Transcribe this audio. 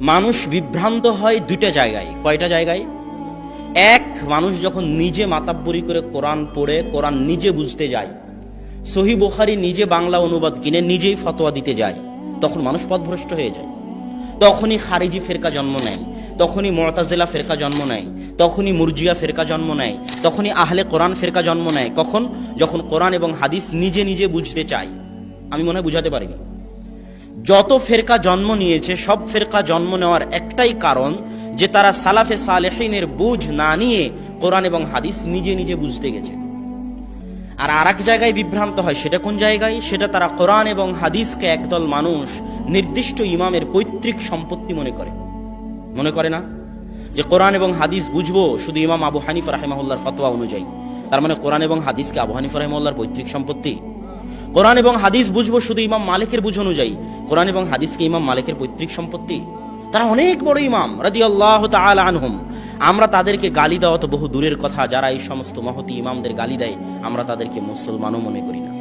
মানুষ বিভ্রান্ত হয় দুইটা জায়গায়। কয়টা জায়গায়? এক, মানুষ যখন নিজে মাতাব্বরি করে কোরআন পড়ে, কোরআন নিজে বুঝতে যায়। সহি বোখারি নিজে বাংলা অনুবাদ কিনে নিজেই ফতোয়া দিতে যায়। তখন মানুষ পথভ্রষ্ট হয়ে যায়। তখনই খারিজি ফেরকা জন্ম নেয়। তখনই মরতাজেলা ফেরকা জন্ম নেয়। তখনই মুরজিয়া ফেরকা জন্ম নেয়। তখনই আহলে কোরআন ফেরকা জন্ম নেয়। কখন? যখন কোরআন এবং হাদিস নিজে নিজে বুঝতে চায়। আমি মনে হয় বুঝাতে পারিনি। যত ফেরকা জন্ম নিয়েছে, সব ফেরকা জন্ম নেওয়ার একটাই কারণ যে তারা সালাফে সালেহিনের বুঝ না নিয়ে কোরআন এবং হাদিস নিজে নিজে বুঝতে গেছে। আর আর এক জায়গায় বিভ্রান্ত হয়, সেটা কোন জায়গায়? সেটা তারা কোরআন এবং হাদিসকে একদল মানুষ নির্দিষ্ট ইমামের পৈতৃক সম্পত্তি মনে করে। মনে করে না? যে কোরআন এবং হাদিস বুঝব শুধু ইমাম আবু হানিফ রাহেমাহুল্লার ফতোয়া অনুযায়ী। তার মানে কোরআন এবং হাদিসকে আবু হানিফ রাহেমাহুল্লার পৈতৃক সম্পত্তি। কোরআন এবং হাদিস বুঝব শুধু ইমাম মালিকের বুঝ অনুযায়ী। কোরআন এবং হাদিসকে ইমাম মালিকের পৈতৃক সম্পত্তি। তারা অনেক বড় ইমাম রাদি আল্লাহ আনহুম। আমরা তাদেরকে গালি দেওয়া তো বহু দূরের কথা, যারা এই সমস্ত মহতি ইমামদের গালি দেয়, আমরা তাদেরকে মুসলমানও মনে করি না।